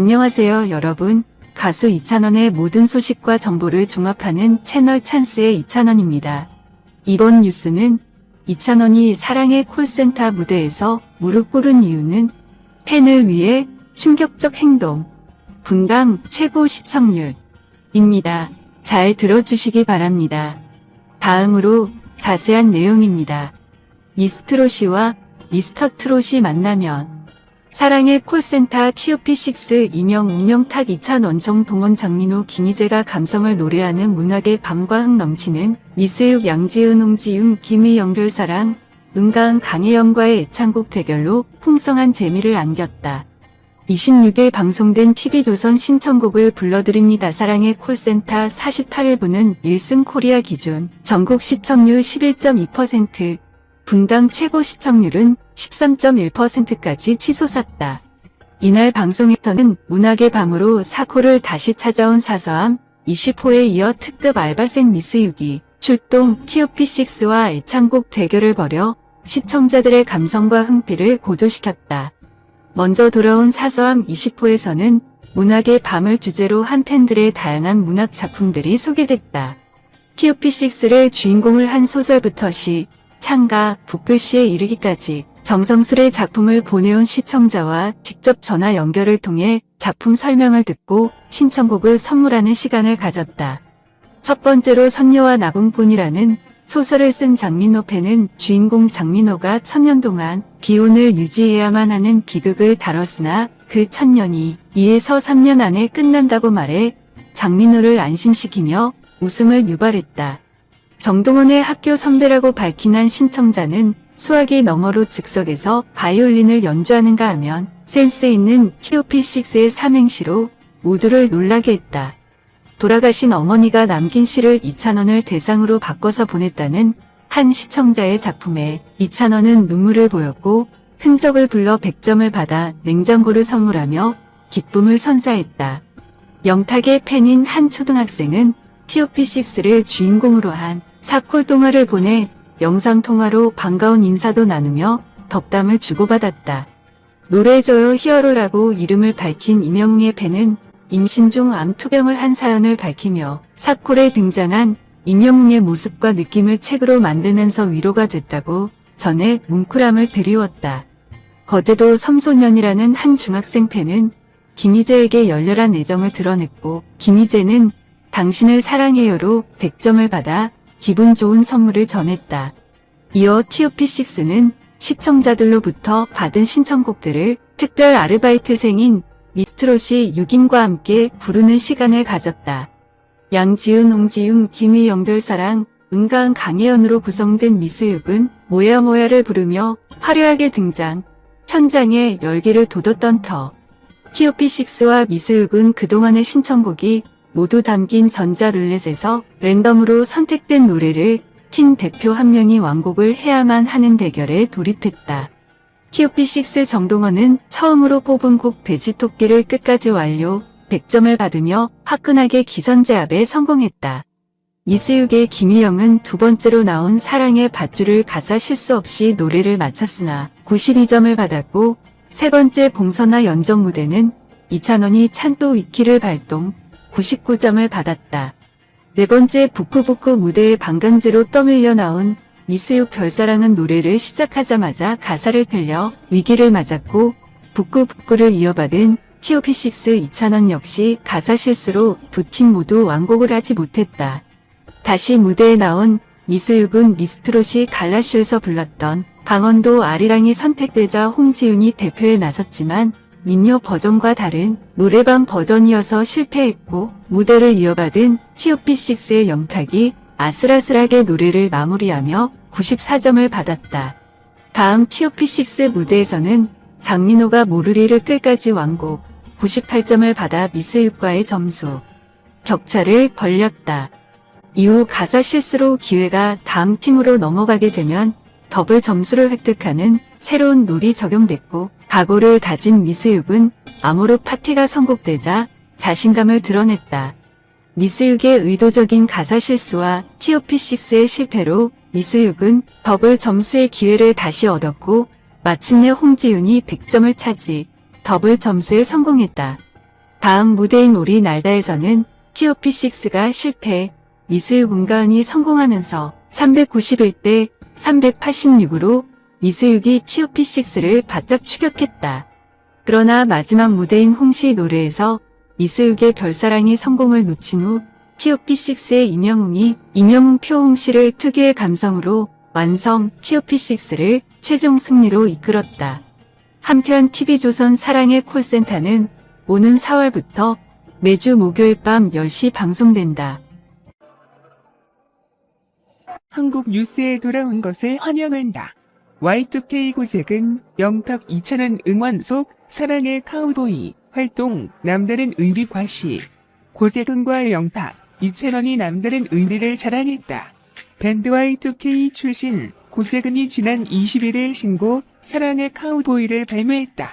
안녕하세요, 여러분. 가수 이찬원의 모든 소식과 정보를 종합하는 채널 찬스의 이찬원입니다. 이번 뉴스는 이찬원이 사랑의 콜센터 무대에서 무릎 꿇은 이유는 팬을 위해 충격적 행동, 분당 최고 시청률입니다. 잘 들어주시기 바랍니다. 다음으로 자세한 내용입니다. 미스트롯이와 미스터 트롯이 만나면 사랑의 콜센터 TOP6 이명 운명탁 이찬원 정동원 장민호 김희재가 감성을 노래하는 문학의 밤과 흥 넘치는 미스육 양지은 홍지윤 김희영 별사랑 은가은 강혜영과의 애창곡 대결로 풍성한 재미를 안겼다. 26일 방송된 TV조선 신청곡을 불러드립니다. 사랑의 콜센터 48회분은 1승 코리아 기준 전국 시청률 11.2%, 분당 최고 시청률은 13.1%까지 치솟았다. 이날 방송에서는 문학의 밤으로 사코를 다시 찾아온 사서함 20호에 이어 특급 알바생 미스육이 출동 TOP6와 애창곡 대결을 벌여 시청자들의 감성과 흥피를 고조시켰다. 먼저 돌아온 사서함 20호에서는 문학의 밤을 주제로 한 팬들의 다양한 문학 작품들이 소개됐다. TOP6를 주인공을 한 소설부터 시, 창가, 북글씨에 이르기까지 정성스레 작품을 보내온 시청자와 직접 전화 연결을 통해 작품 설명을 듣고 신청곡을 선물하는 시간을 가졌다. 첫 번째로 선녀와 나봉꾼이라는 소설을 쓴 장민호 팬은 주인공 장민호가 천년 동안 기운을 유지해야만 하는 비극을 다뤘으나 그 천년이 2에서 3년 안에 끝난다고 말해 장민호를 안심시키며 웃음을 유발했다. 정동원의 학교 선배라고 밝힌 한 신청자는 수화기 너머로 즉석에서 바이올린을 연주하는가 하면 센스 있는 TOP6의 삼행시로 모두를 놀라게 했다. 돌아가신 어머니가 남긴 시를 이찬원을 대상으로 바꿔서 보냈다는 한 시청자의 작품에 이찬원은 눈물을 보였고 흔적을 불러 100점을 받아 냉장고를 선물하며 기쁨을 선사했다. 영탁의 팬인 한 초등학생은 TOP6를 주인공으로 한 사콜 동화를 보내 영상통화로 반가운 인사도 나누며 덕담을 주고받았다. 노래줘요 히어로라고 이름을 밝힌 이명웅의 팬은 임신 중 암투병을 한 사연을 밝히며 사콜에 등장한 임영웅의 모습과 느낌을 책으로 만들면서 위로가 됐다고 전해 뭉클함을 드리웠다. 거제도 섬소년이라는 한 중학생 팬은 김희재에게 열렬한 애정을 드러냈고 김희재는 당신을 사랑해요로 100점을 받아 기분 좋은 선물을 전했다. 이어 TOP6는 시청자들로부터 받은 신청곡들을 특별 아르바이트생인 미스트롯이 6인과 함께 부르는 시간을 가졌다. 양지은, 홍지윤, 김희 영 별사랑, 은가은 강혜연으로 구성된 미스육은 모야 모야를 부르며 화려하게 등장, 현장에 열기를 돋웠던 터. TOP6와 미스육은 그동안의 신청곡이 모두 담긴 전자룰렛에서 랜덤으로 선택된 노래를 팀 대표 한 명이 완곡을 해야만 하는 대결에 돌입했다. TOP6 정동원은 처음으로 뽑은 곡 돼지토끼를 끝까지 완료 100점을 받으며 화끈하게 기선제압에 성공했다. 미스육의 김희영은 두 번째로 나온 사랑의 밧줄을 가사 실수 없이 노래를 마쳤으나 92점을 받았고 세 번째 봉선화 연정 무대는 이찬원이 찬또 위키를 발동 99점을 받았다. 네 번째 부쿠부쿠 무대의 방강제로 떠밀려 나온 미스육 별사랑은 노래를 시작하자마자 가사를 틀려 위기를 맞았고 북구북구를 이어받은 TOP6 이찬원 역시 가사 실수로 두 팀 모두 완곡을 하지 못했다. 다시 무대에 나온 미스육은 미스트롯이 갈라쇼에서 불렀던 강원도 아리랑이 선택되자 홍지윤이 대표에 나섰지만 민요 버전과 다른 노래방 버전이어서 실패했고 무대를 이어받은 TOP6의 영탁이 아슬아슬하게 노래를 마무리하며 94점을 받았다. 다음 TOP6 무대에서는 장민호가 모르리를 끝까지 완곡 98점을 받아 미스육과의 점수 격차를 벌렸다. 이후 가사 실수로 기회가 다음 팀으로 넘어가게 되면 더블 점수를 획득하는 새로운 룰이 적용됐고 각오를 다진 미스육은 암호로 파티가 선곡되자 자신감을 드러냈다. 미스육의 의도적인 가사 실수와 TOP6의 실패로 미스육은 더블 점수의 기회를 다시 얻었고 마침내 홍지윤이 100점을 차지 더블 점수에 성공했다. 다음 무대인 우리 날다에서는 키오피6가 실패, 미스유 군가은이 성공하면서 391대 386으로 미스육이 키오피6를 바짝 추격했다. 그러나 마지막 무대인 홍시 노래에서 미스육의 별사랑이 성공을 놓친 후 키오피6의 임영웅이 임영웅 표홍씨를 특유의 감성으로 완성 키오피6를 최종 승리로 이끌었다. 한편 TV조선 사랑의 콜센터는 오는 4월부터 매주 목요일 밤 10시 방송된다. 한국 뉴스에 돌아온 것을 환영한다. Y2K 고잭은 영탁 2,000원 응원 속 사랑의 카우보이 활동 남다른 의리 과시 고잭은과 영탁 2,000원이 남다른 의리를 자랑했다. 밴드 Y2K 출신 고잭은이 지난 21일 신곡 사랑의 카우보이를 발매했다.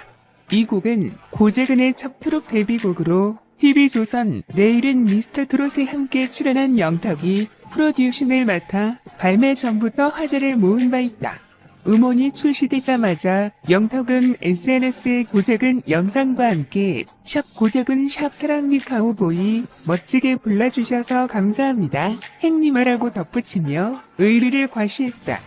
이 곡은 고잭은의 첫 트롯 데뷔곡으로 TV조선 내일은 미스터 트롯에 함께 출연한 영탁이 프로듀싱을 맡아 발매 전부터 화제를 모은 바 있다. 음원이 출시되자마자 영탁은 SNS에 고잭은 영상과 함께 샵 고잭은 샵 사랑니 카우보이 멋지게 불러주셔서 감사합니다. 행님아라고 덧붙이며 의리를 과시했다.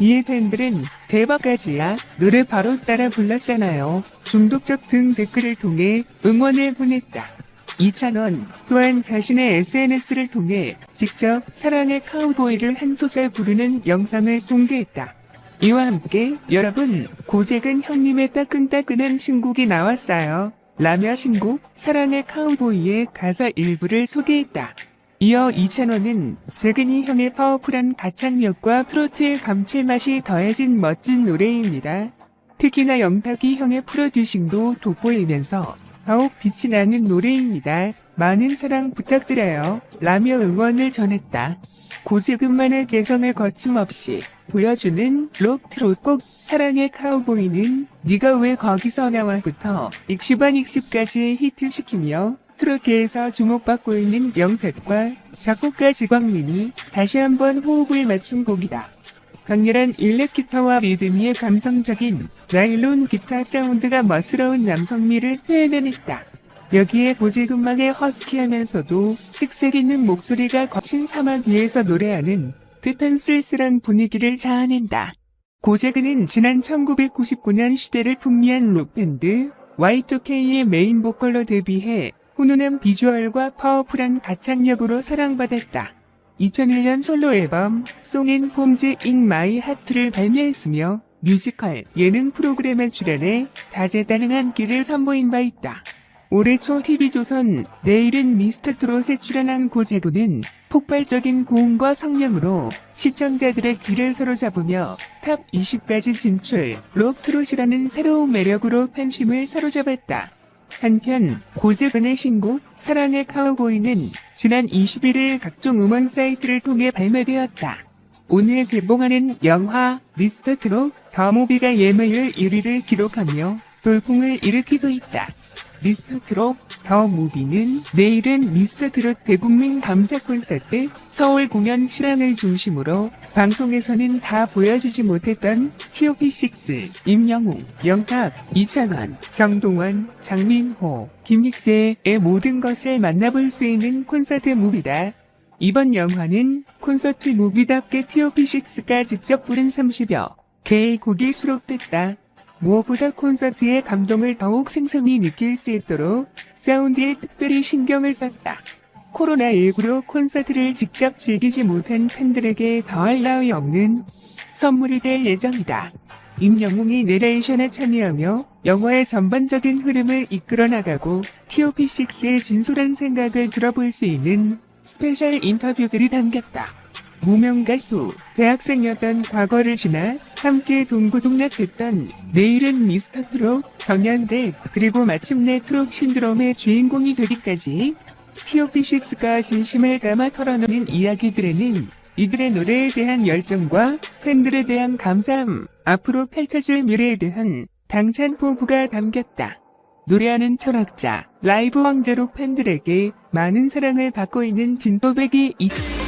이에 팬들은 대박까지야 노래 바로 따라 불렀잖아요. 중독적 등 댓글을 통해 응원을 보냈다. 이찬원 또한 자신의 SNS를 통해 직접 사랑의 카우보이를 한 소절 부르는 영상을 공개했다. 이와 함께 여러분 고잭은 형님의 따끈따끈한 신곡이 나왔어요. 라며 신곡 사랑의 카우보이의 가사 일부를 소개했다. 이어 이찬원은 재근이 형의 파워풀한 가창력과 트로트의 감칠맛이 더해진 멋진 노래입니다. 특히나 영탁이 형의 프로듀싱도 돋보이면서 더욱 빛이 나는 노래입니다. 많은 사랑 부탁드려요. 라며 응원을 전했다. 고지근만의 개성을 거침없이 보여주는 록 트롯곡 사랑의 카우보이는 네가 왜 거기서 나와부터 익십한 익십까지 히트시키며 트롯계에서 주목받고 있는 영탁과 작곡가 지광민이 다시 한번 호흡을 맞춘 곡이다. 강렬한 일렉 기타와 리드미의 감성적인 나일론 기타 사운드가 멋스러운 남성미를 표현해냈다. 여기에 보질금막의 허스키하면서도 특색 있는 목소리가 거친 사막 위에서 노래하는 듯한 쓸쓸한 분위기를 자아낸다. 고재근은 지난 1999년 시대를 풍미한 록밴드 Y2K의 메인 보컬로 데뷔해 훈훈한 비주얼과 파워풀한 가창력으로 사랑받았다. 2001년 솔로 앨범 송앤 폼즈 인 마이 하트를 발매했으며 뮤지컬 예능 프로그램에 출연해 다재다능한 끼를 선보인 바 있다. 올해 초 TV조선 내일은 미스터 트롯에 출연한 고재구는 폭발적인 고음과 성량으로 시청자들의 귀를 사로잡으며 탑 20까지 진출, 록트롯이라는 새로운 매력으로 팬심을 사로잡았다. 한편 고재근의 신곡 사랑의 카우보이는 지난 21일 각종 음원 사이트를 통해 발매되었다. 오늘 개봉하는 영화 미스터 트롯 더 무비가 예매율 1위를 기록하며 돌풍을 일으키고 있다. 미스터 트롯 더 무비는 내일은 미스터 트롯 대국민 감사 콘서트 서울 공연 실황을 중심으로 방송에서는 다 보여주지 못했던 TOP6, 임영웅, 영탁, 이찬원, 정동원, 장민호, 김희재의 모든 것을 만나볼 수 있는 콘서트 무비다. 이번 영화는 콘서트 무비답게 TOP6가 직접 부른 30여 개의 곡이 수록됐다. 무엇보다 콘서트의 감동을 더욱 생생히 느낄 수 있도록 사운드에 특별히 신경을 썼다. 코로나19로 콘서트를 직접 즐기지 못한 팬들에게 더할 나위 없는 선물이 될 예정이다. 임영웅이 내레이션에 참여하며 영화의 전반적인 흐름을 이끌어 나가고 TOP6의 진솔한 생각을 들어볼 수 있는 스페셜 인터뷰들이 담겼다. 무명 가수, 대학생이었던 과거를 지나 함께 동고동락했던 내일은 미스터 트롯, 경연대, 그리고 마침내 트롯 신드롬의 주인공이 되기까지 TOP6가 진심을 담아 털어놓는 이야기들에는 이들의 노래에 대한 열정과 팬들에 대한 감사함, 앞으로 펼쳐질 미래에 대한 당찬 포부가 담겼다. 노래하는 철학자, 라이브 왕자로 팬들에게 많은 사랑을 받고 있는 진또백이 있다.